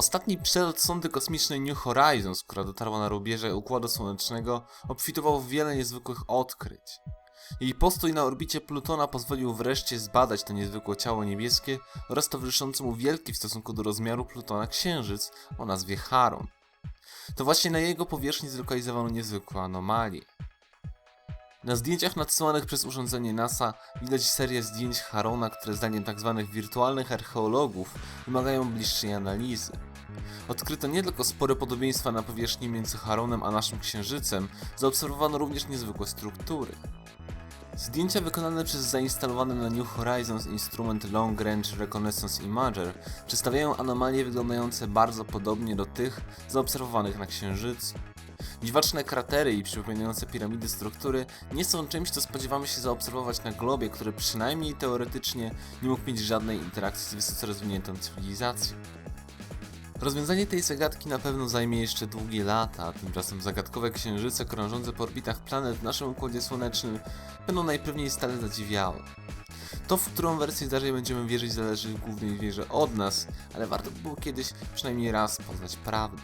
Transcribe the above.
Ostatni przelot sondy kosmicznej New Horizons, która dotarła na rubieże Układu Słonecznego, obfitował w wiele niezwykłych odkryć. Jej postój na orbicie Plutona pozwolił wreszcie zbadać to niezwykłe ciało niebieskie oraz towarzyszący mu wielki w stosunku do rozmiaru Plutona księżyc o nazwie Charon. To właśnie na jego powierzchni zlokalizowano niezwykłe anomalie. Na zdjęciach nadsyłanych przez urządzenie NASA widać serię zdjęć Harona, które zdaniem tzw. wirtualnych archeologów wymagają bliższej analizy. Odkryto nie tylko spore podobieństwa na powierzchni między Haronem a naszym Księżycem, zaobserwowano również niezwykłe struktury. Zdjęcia wykonane przez zainstalowany na New Horizons instrument Long Range Reconnaissance Imager przedstawiają anomalie wyglądające bardzo podobnie do tych zaobserwowanych na Księżycu. Dziwaczne kratery i przypominające piramidy struktury nie są czymś, co spodziewamy się zaobserwować na globie, który przynajmniej teoretycznie nie mógł mieć żadnej interakcji z wysoce rozwiniętą cywilizacją. Rozwiązanie tej zagadki na pewno zajmie jeszcze długie lata, tymczasem zagadkowe księżyce krążące po orbitach planet w naszym Układzie Słonecznym będą najpewniej stale zadziwiały. To, w którą wersję zdarzeń będziemy wierzyć, zależy w głównej wierze od nas, ale warto by było kiedyś przynajmniej raz poznać prawdę.